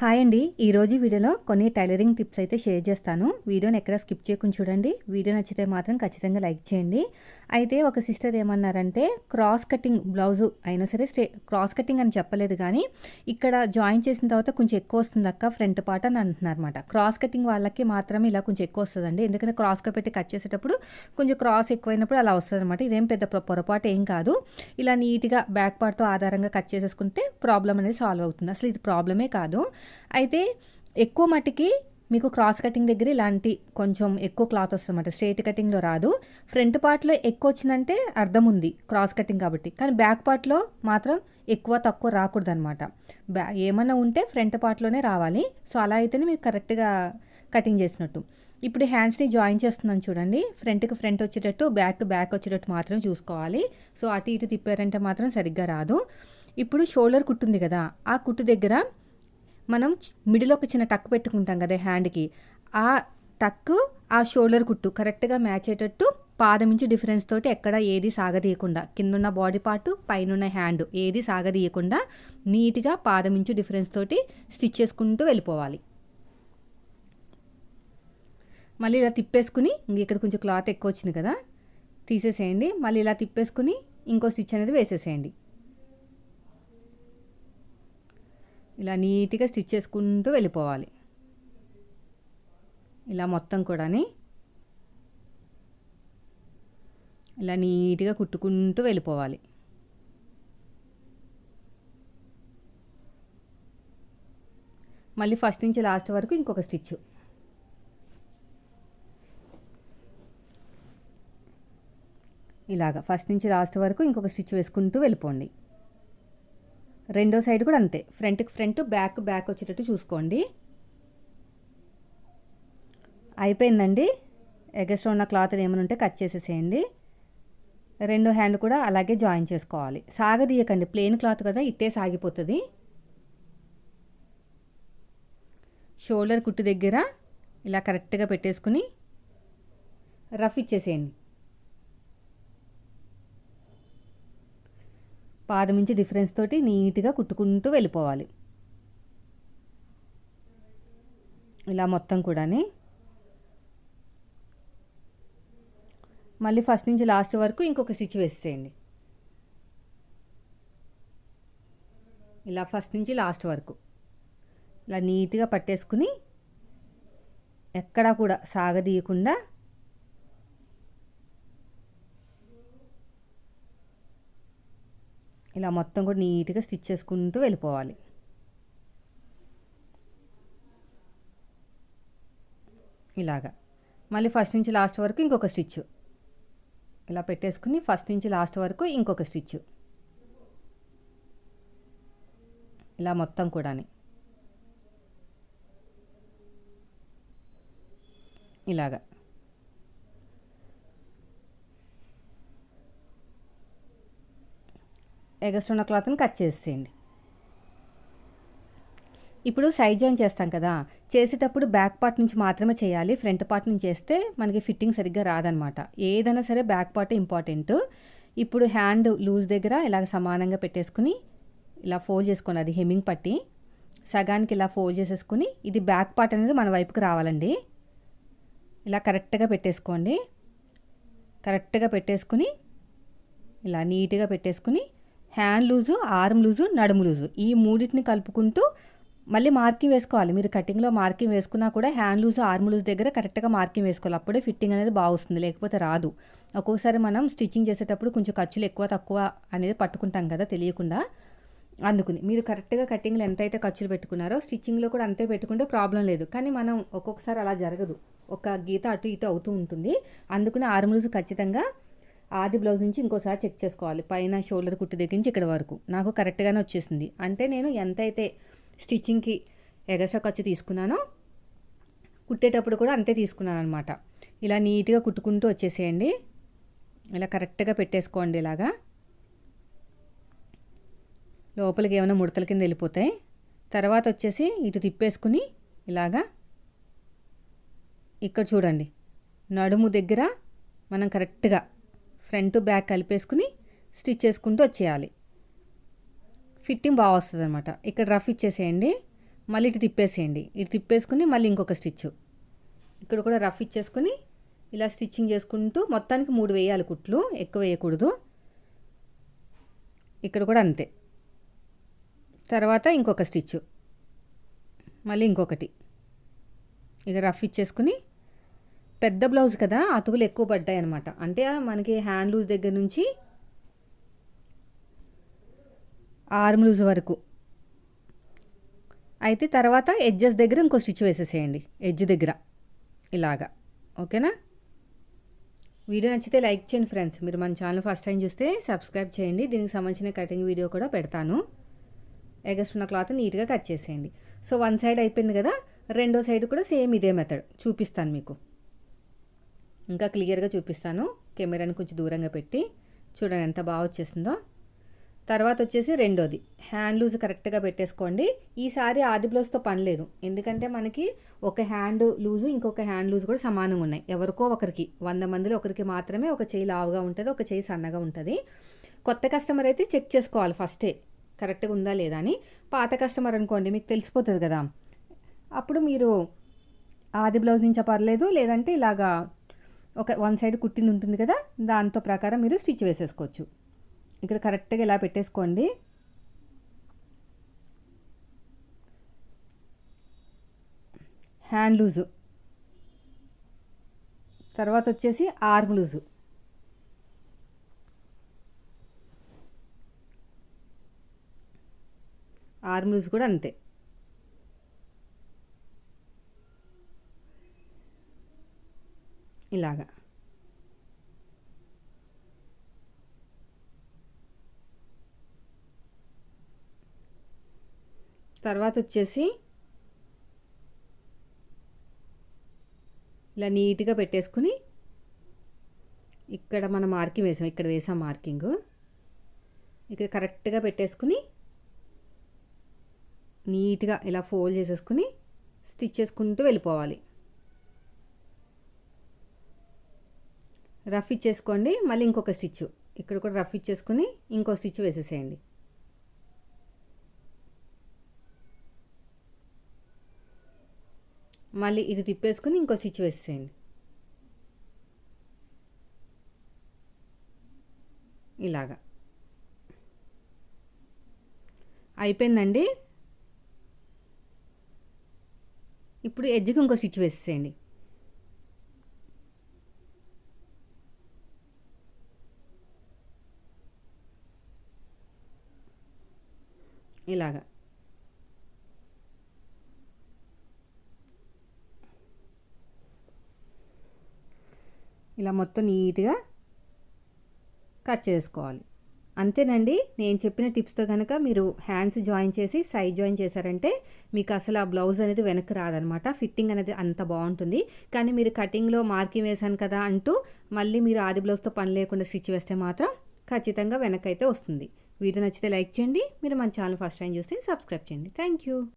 Hi అండి. ఈరోజు వీడియోలో కొన్ని టైలరింగ్ టిప్స్ అయితే షేర్ చేస్తాను. వీడియోని ఎక్కడ స్కిప్ చేయకుండా చూడండి. వీడియో నచ్చితే మాత్రం ఖచ్చితంగా లైక్ చేయండి. అయితే ఒక సిస్టర్ ఏమన్నారంటే క్రాస్ కటింగ్ బ్లౌజు అయినా సరే స్టే క్రాస్ కటింగ్ అని చెప్పలేదు కానీ ఇక్కడ జాయిన్ చేసిన తర్వాత కొంచెం ఎక్కువ వస్తుంది అక్క ఫ్రంట్ పార్ట్ అని అంటున్నారు అనమాట క్రాస్ కటింగ్ వాళ్ళకి మాత్రమే ఇలా కొంచెం ఎక్కువ వస్తుందండి. ఎందుకంటే క్రాస్గా పెట్టి కట్ చేసేటప్పుడు కొంచెం క్రాస్ ఎక్కువైనప్పుడు అలా వస్తుంది అనమాట ఇదేం పెద్ద పొరపాటు ఏం కాదు. ఇలా నీట్గా బ్యాక్ పార్ట్తో ఆధారంగా కట్ చేసేసుకుంటే ప్రాబ్లం అనేది సాల్వ్ అవుతుంది. అసలు ఇది ప్రాబ్లమే కాదు. అయితే ఎక్కువ మట్టికి మీకు క్రాస్ కటింగ్ దగ్గర ఇలాంటి కొంచెం ఎక్కువ క్లాత్ వస్తుందన్నమాట. స్ట్రైట్ కటింగ్లో రాదు. ఫ్రంట్ పార్ట్లో ఎక్కువ వచ్చిందంటే అర్థం ఉంది క్రాస్ కటింగ్ కాబట్టి. కానీ బ్యాక్ పార్ట్లో మాత్రం ఎక్కువ తక్కువ రాకూడదు అనమాట బ్యా ఏమన్నా ఉంటే ఫ్రంట్ పార్ట్లోనే రావాలి. సో అలా అయితేనే మీకు కరెక్ట్గా కటింగ్ చేసినట్టు. ఇప్పుడు హ్యాండ్స్ని జాయిన్ చేస్తున్నాను చూడండి. ఫ్రంట్కి ఫ్రంట్ వచ్చేటట్టు బ్యాక్ బ్యాక్ వచ్చేటట్టు మాత్రం చూసుకోవాలి. సో అటు ఇటు తిప్పారంటే మాత్రం సరిగ్గా రాదు. ఇప్పుడు షోల్డర్ కుట్టుంది కదా. ఆ కుట్టు దగ్గర మనం మిడిలో మిడిల్ ఒక చిన్న టక్ పెట్టుకుంటాం కదా హ్యాండ్కి. ఆ టక్ ఆ షోల్డర్ కుట్టు కరెక్ట్గా మ్యాచ్ అయ్యేటట్టు పాదం నుంచి డిఫరెన్స్ తోటి ఎక్కడ ఏది సాగదీయకుండా కిందున్న బాడీ పార్ట్ పైనున్న హ్యాండ్ ఏది సాగదీయకుండా నీట్గా పాదం నుంచి డిఫరెన్స్ తోటి స్టిచ్ చేసుకుంటూ వెళ్ళిపోవాలి. మళ్ళీ ఇలా తిప్పేసుకుని ఇంక ఇక్కడ కొంచెం క్లాత్ ఎక్కువ వచ్చింది కదా తీసేసేయండి. మళ్ళీ ఇలా తిప్పేసుకుని ఇంకో స్టిచ్ అనేది వేసేసేయండి. ఇలా నీట్గా స్టిచ్ చేసుకుంటూ వెళ్ళిపోవాలి. ఇలా మొత్తం కూడాని ఇలా నీట్గా కుట్టుకుంటూ వెళ్ళిపోవాలి. మళ్ళీ ఫస్ట్ నుంచి లాస్ట్ వరకు ఇంకొక స్టిచ్. ఇలాగ ఫస్ట్ నుంచి లాస్ట్ వరకు ఇంకొక స్టిచ్ వేసుకుంటూ వెళ్ళిపోండి. రెండో సైడ్ కూడా అంతే. ఫ్రంట్కి ఫ్రంట్ బ్యాక్ బ్యాక్ వచ్చేటట్టు చూసుకోండి. అయిపోయిందండి. ఎగస్ట్రా ఉన్న క్లాత్ ఏమైనా ఉంటే కట్ చేసేసేయండి. రెండో హ్యాండ్ కూడా అలాగే జాయిన్ చేసుకోవాలి. సాగదీయకండి. ప్లెయిన్ క్లాత్ కదా ఇట్టే సాగిపోతుంది. షోల్డర్ కుట్టు దగ్గర ఇలా కరెక్ట్గా పెట్టేసుకుని రఫ్ ఇచ్చేసేయండి. పాదమించి డిఫరెన్స్ తోటి నీట్గా కుట్టుకుంటూ వెళ్ళిపోవాలి. ఇలా మొత్తం కూడాని. మళ్ళీ ఫస్ట్ నుంచి లాస్ట్ వరకు ఇంకొక స్టిచ్ వేసేయండి ఇలా ఫస్ట్ నుంచి లాస్ట్ వరకు. ఇలా నీట్గా పట్టేసుకుని ఎక్కడా కూడా సాగదీయకుండా ఇలా మొత్తం కూడా నీట్గా స్టిచ్ చేసుకుంటూ వెళ్ళిపోవాలి. ఇలాగా. మళ్ళీ ఫస్ట్ నుంచి లాస్ట్ వరకు ఇంకొక స్టిచ్. ఇలా పెట్టేసుకుని ఫస్ట్ నుంచి లాస్ట్ వరకు ఇంకొక స్టిచ్. ఇలా మొత్తం కూడా ఇలాగా. ఎగస్ట్రున్న క్లాత్ని కట్ చేసేయండి. ఇప్పుడు సైడ్ జాయిన్ చేస్తాం కదా చేసేటప్పుడు బ్యాక్ పార్ట్ నుంచి మాత్రమే చేయాలి. ఫ్రంట్ పార్ట్ నుంచి చేస్తే మనకి ఫిట్టింగ్ సరిగ్గా రాదనమాట. ఏదైనా సరే బ్యాక్ పార్ట్ ఇంపార్టెంట్. ఇప్పుడు హ్యాండ్ లూజ్ దగ్గర ఇలాగ సమానంగా పెట్టేసుకుని ఇలా ఫోల్డ్ చేసుకోండి. అది హెమ్మింగ్ పట్టి సగానికి ఇలా ఫోల్డ్ చేసేసుకుని ఇది బ్యాక్ పార్ట్ అనేది మన వైపుకి రావాలండి. ఇలా కరెక్ట్గా పెట్టేసుకోండి. కరెక్ట్గా పెట్టేసుకుని ఇలా నీట్గా పెట్టేసుకుని హ్యాండ్ లూజు ఆర్మ్ లూజు నడుము లూజు. ఈ మూడింటిని కలుపుకుంటూ మళ్ళీ మార్కింగ్ వేసుకోవాలి. మీరు కటింగ్లో మార్కింగ్ వేసుకున్నా కూడా హ్యాండ్ లూజ్ ఆర్మ్ లూజ్ దగ్గర కరెక్ట్గా మార్కింగ్ వేసుకోవాలి. అప్పుడే ఫిట్టింగ్ అనేది బాగా వస్తుంది లేకపోతే రాదు. ఒక్కొక్కసారి మనం స్టిచ్చింగ్ చేసేటప్పుడు కొంచెం ఖర్చులు ఎక్కువ తక్కువ అనేది పట్టుకుంటాం కదా తెలియకుండా. అందుకుని మీరు కరెక్ట్గా కటింగ్లో ఎంతైతే ఖర్చులు పెట్టుకున్నారో స్టిచ్చింగ్లో కూడా అంతే పెట్టుకుంటే ప్రాబ్లం లేదు. కానీ మనం ఒక్కొక్కసారి అలా జరగదు. ఒక గీత అటు ఇటు అవుతూ ఉంటుంది. అందుకని ఆర్మ్ లూజ్ ఖచ్చితంగా ఆది బ్లౌజ్ నుంచి ఇంకోసారి చెక్ చేసుకోవాలి. పైన షోల్డర్ కుట్టు దగ్గర నుంచి ఇక్కడ వరకు. నాకు కరెక్ట్గానే వచ్చేసింది. అంటే నేను ఎంతైతే స్టిచ్చింగ్కి ఎగస్ట్రా ఖర్చు తీసుకున్నానో కుట్టేటప్పుడు కూడా అంతే తీసుకున్నాను అనమాట ఇలా నీట్గా కుట్టుకుంటూ వచ్చేసేయండి. ఇలా కరెక్ట్గా పెట్టేసుకోండి ఇలాగా. లోపలికి ఏమైనా ముడతల కింద వెళ్ళిపోతాయి. తర్వాత వచ్చేసి ఇటు తిప్పేసుకుని ఇలాగా ఇక్కడ చూడండి. నడుము దగ్గర మనం కరెక్ట్గా ఫ్రంట్ బ్యాక్ కలిపేసుకుని స్టిచ్ చేసుకుంటూ వచ్చేయాలి. ఫిట్టింగ్ బాగా వస్తుంది అనమాట ఇక్కడ రఫ్ ఇచ్చేసేయండి మళ్ళీ ఇటు తిప్పేసేయండి. ఇటు తిప్పేసుకుని మళ్ళీ ఇంకొక స్టిచ్. ఇక్కడ కూడా రఫ్ ఇచ్చేసుకుని ఇలా స్టిచ్చింగ్ చేసుకుంటూ మొత్తానికి మూడు వేయాలి కుట్లు ఎక్కువ వేయకూడదు. ఇక్కడ కూడా అంతే. తర్వాత ఇంకొక స్టిచ్. మళ్ళీ ఇంకొకటి. ఇక రఫ్ ఇచ్చేసుకుని పెద్ద బ్లౌజ్ కదా అతుకులు ఎక్కువ పడ్డాయి అనమాట అంటే మనకి హ్యాండ్ లూజ్ దగ్గర నుంచి ఆర్మ్ లూజ్ వరకు. అయితే తర్వాత ఎడ్జెస్ దగ్గర ఇంకో స్టిచ్ వేసేసేయండి ఎడ్జ్ దగ్గర. ఇలాగా. ఓకేనా? వీడియో నచ్చితే లైక్ చేయండి ఫ్రెండ్స్. మీరు మన ఛానల్ ఫస్ట్ టైం చూస్తే సబ్స్క్రైబ్ చేయండి. దీనికి సంబంధించిన కటింగ్ వీడియో కూడా పెడతాను. ఎగస్ట్ ఉన్న క్లాత్ నీట్గా కట్ చేసేయండి. సో వన్ సైడ్ అయిపోయింది కదా రెండో సైడ్ కూడా సేమ్ ఇదే మెథడ్. చూపిస్తాను మీకు. ఇంకా క్లియర్గా చూపిస్తాను. కెమెరాని కొంచెం దూరంగా పెట్టి. చూడండి ఎంత బాగా వచ్చేసిందో. తర్వాత వచ్చేసి రెండోది. హ్యాండ్ లూజ్ కరెక్ట్గా పెట్టేసుకోండి. ఈసారి ఆది బ్లౌజ్తో పని లేదు. ఎందుకంటే మనకి ఒక హ్యాండ్ లూజు ఇంకొక హ్యాండ్ లూజ్ కూడా సమానంగా ఉన్నాయి. ఎవరికో ఒకరికి వంద మందిలో ఒకరికి మాత్రమే ఒక చేయి లావుగా ఉంటుంది ఒక చేయి సన్నగా ఉంటుంది. కొత్త కస్టమర్ అయితే చెక్ చేసుకోవాలి ఫస్టే. కరెక్ట్గా ఉందా లేదా అని. పాత కస్టమర్ అనుకోండి మీకు తెలిసిపోతుంది కదా. అప్పుడు మీరు ఆది బ్లౌజ్ నుంచి పర్లేదు లేదంటే ఇలాగా ఒక వన్ సైడ్ కుట్టింది ఉంటుంది కదా దాంతో ప్రకారం మీరు స్టిచ్ వేసేసుకోవచ్చు. ఇక్కడ కరెక్ట్గా ఇలా పెట్టేసుకోండి. Hand loose. తర్వాత వచ్చేసి ఆర్మ్ లూజు. ఆర్మ్ లూజ్ కూడా అంతే. ఇలాగా తర్వాత వచ్చేసి ఇలా నీట్గా పెట్టేసుకుని ఇక్కడ మనం మార్కింగ్ వేసాం. ఇక్కడ వేసాం మార్కింగ్. ఇక్కడ కరెక్ట్గా పెట్టేసుకుని నీట్గా ఇలా ఫోల్డ్ చేసేసుకుని స్టిచ్ చేసుకుంటూ వెళ్ళిపోవాలి. రఫ్ ఇచ్చేసుకోండి మళ్ళీ ఇంకొక స్టిచ్. ఇక్కడ కూడా రఫ్ ఇచ్చేసుకుని ఇంకో స్టిచ్ వేసేసేయండి. మళ్ళీ ఇది తిప్పేసుకుని ఇంకో స్టిచ్ వేసేసేయండి. ఇలాగా. అయిపోయిందండి? ఇప్పుడు ఎడ్జ్కి ఇంకో స్టిచ్ వేసేసేయండి. ఇలాగా. ఇలా మొత్తం నీట్గా కట్ చేసుకోవాలి. అంతేనండి నేను చెప్పిన టిప్స్తో కనుక మీరు హ్యాండ్స్ జాయిన్ చేసి సైడ్ జాయిన్ చేశారంటే మీకు అసలు ఆ బ్లౌజ్ అనేది వెనక్కి రాదనమాట. ఫిట్టింగ్ అనేది అంత బాగుంటుంది. కానీ మీరు కటింగ్లో మార్కింగ్ వేశాను కదా అంటూ మళ్ళీ మీరు ఆది బ్లౌజ్తో పని లేకుండా స్టిచ్ వేస్తే మాత్రం ఖచ్చితంగా వెనక్కి వస్తుంది. వీడియో నచ్చితే లైక్ చేయండి. మీరు మన ఛానల్ ఫస్ట్ టైం చూస్తే సబ్స్క్రైబ్ చేయండి. Thank you.